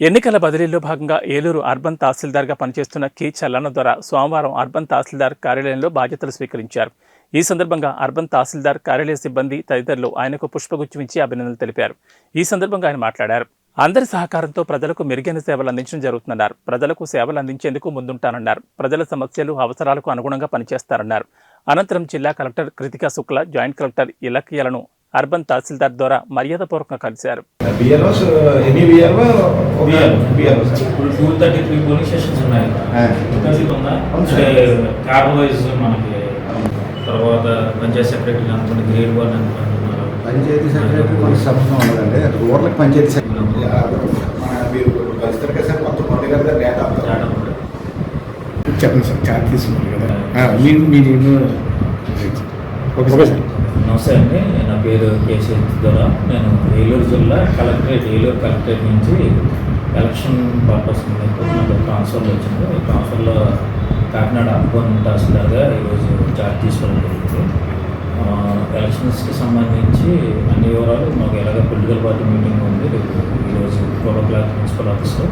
ఎన్నికల బదిలీలో భాగంగా ఏలూరు అర్బన్ తహసీల్దార్గా పనిచేస్తున్న కె చల్లన్న ద్వారా సోమవారం అర్బన్ తహసీల్దార్ కార్యాలయంలో బాధ్యతలు స్వీకరించారు. ఈ సందర్భంగా అర్బన్ తహసీల్దార్ కార్యాలయ సిబ్బంది తదితరులు ఆయనకు పుష్పగుచ్చం ఇచ్చి అభినందనలు తెలిపారు. ఈ సందర్భంగా ఆయన మాట్లాడారు. అందరి సహకారంతో ప్రజలకు మెరుగైన సేవలు అందించడం జరుగుతుందన్నారు. ప్రజలకు సేవలు అందించేందుకు ముందుంటానన్నారు. ప్రజల సమస్యలు అవసరాలకు అనుగుణంగా పనిచేస్తారన్నారు. అనంతరం జిల్లా collector Kritika Shukla joint collector ఇలకియలను urban tahsildar ద్వారా మర్యాదపూర్వకంగా కలిశారు. తర్వాత పంచాయత్ సెక్రటరీ అనుకోండి గ్రేడ్ వన్ అనుకుంటున్నారు. పంచాయతీ సెక్రటరీ మనకి పంచాయతీ సెక్రటరీ మీరు కలుస్తారు కదా సార్ మొత్తం డేటా. చెప్పండి సార్ చార్జ్ తీసుకున్నారు కదా. ఆ, మీరు మీరు ఎన్నో ఓకే సార్ నమస్తే అండి. నా పేరు కేసీ ద్వారా నేను ఏలూరు జిల్లా కలెక్టరేట్ ఏలూరు కలెక్టరేట్ నుంచి ఎలక్షన్ పర్పస్ నాకు ట్రాన్స్ఫర్లు వచ్చింది. ఈ ట్రాన్స్ఫర్లో కాకినాడ అర్బన్ తహసీల్దార్గా ఈరోజు చార్జ్ తీసుకోవడం జరిగింది. ఎలక్షన్స్కి సంబంధించి అన్ని వివరాలు మాకు ఎలాగ పొలిటికల్ పార్టీ మీటింగ్ ఉంది. రేపు ఈరోజు ఫోర్ ఓ క్లాక్ మున్సిపల్ ఆఫీస్లో